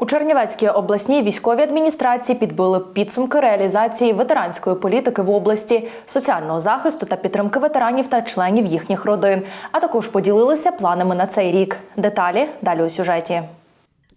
У Чернівецькій обласній військовій адміністрації підбили підсумки реалізації ветеранської політики в області, соціального захисту та підтримки ветеранів та членів їхніх родин, а також поділилися планами на цей рік. Деталі далі у сюжеті.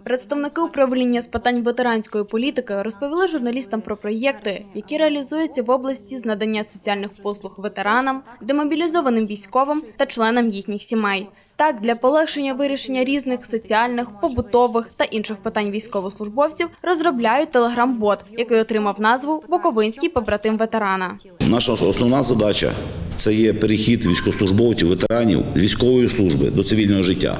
Представники управління з питань ветеранської політики розповіли журналістам про проєкти, які реалізуються в області з надання соціальних послуг ветеранам, демобілізованим військовим та членам їхніх сімей. Так, для полегшення вирішення різних соціальних, побутових та інших питань військовослужбовців розробляють телеграм-бот, який отримав назву Буковинський побратим ветерана. Наша основна задача це є перехід військовослужбовців, ветеранів військової служби до цивільного життя.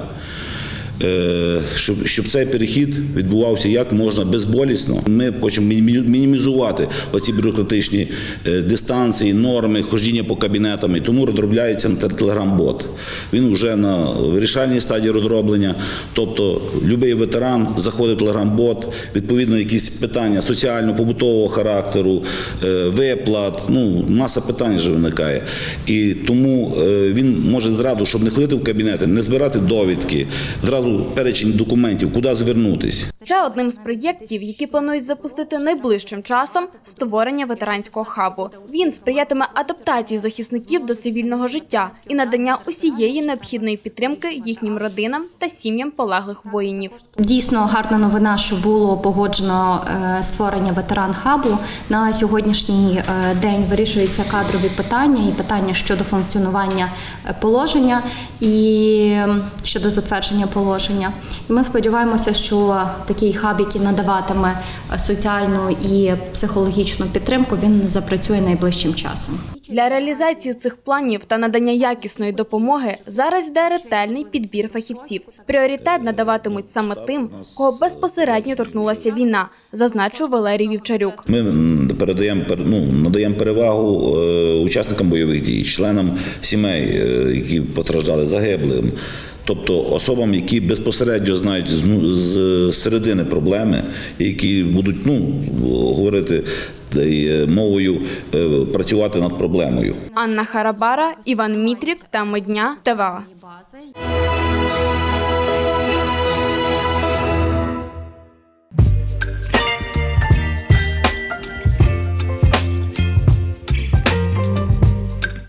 Е, Щоб, щоб цей перехід відбувався як можна безболісно, ми хочемо мінімізувати оці бюрократичні е, дистанції, норми, хождіння по кабінетам. Тому розробляється телеграм-бот. Він вже на вирішальній стадії розроблення. Тобто, будь-який ветеран заходить в телеграм-бот, відповідно, якісь питання соціально-побутового характеру, е, виплат, ну маса питань вже виникає. І тому він може зразу, щоб не ходити в кабінети, не збирати довідки, зразу перечень документів, куди звернутись. Ще одним з проєктів, які планують запустити найближчим часом, створення ветеранського хабу. Він сприятиме адаптації захисників до цивільного життя і надання усієї необхідної підтримки їхнім родинам та сім'ям полеглих воїнів. Дійсно гарна новина, що було погоджено е, створення ветеран хабу. На сьогоднішній е, день вирішуються кадрові питання і питання щодо функціонування е, положення і щодо затвердження положення. І ми сподіваємося, що такий хаб, який надаватиме соціальну і психологічну підтримку, він запрацює найближчим часом. Для реалізації цих планів та надання якісної допомоги зараз йде ретельний підбір фахівців. Пріоритет надаватимуть саме тим, кого безпосередньо торкнулася війна, зазначив Валерій Вівчарюк. Ми передаємо пер- ну, надаємо перевагу е, учасникам бойових дій, членам сімей, е, які постраждали загиблим. Тобто особам, які безпосередньо знають з, середини проблеми, які будуть ну, говорити е, мовою, е, працювати над проблемою. Анна Харабара, Іван Мітрік та дня ТВА.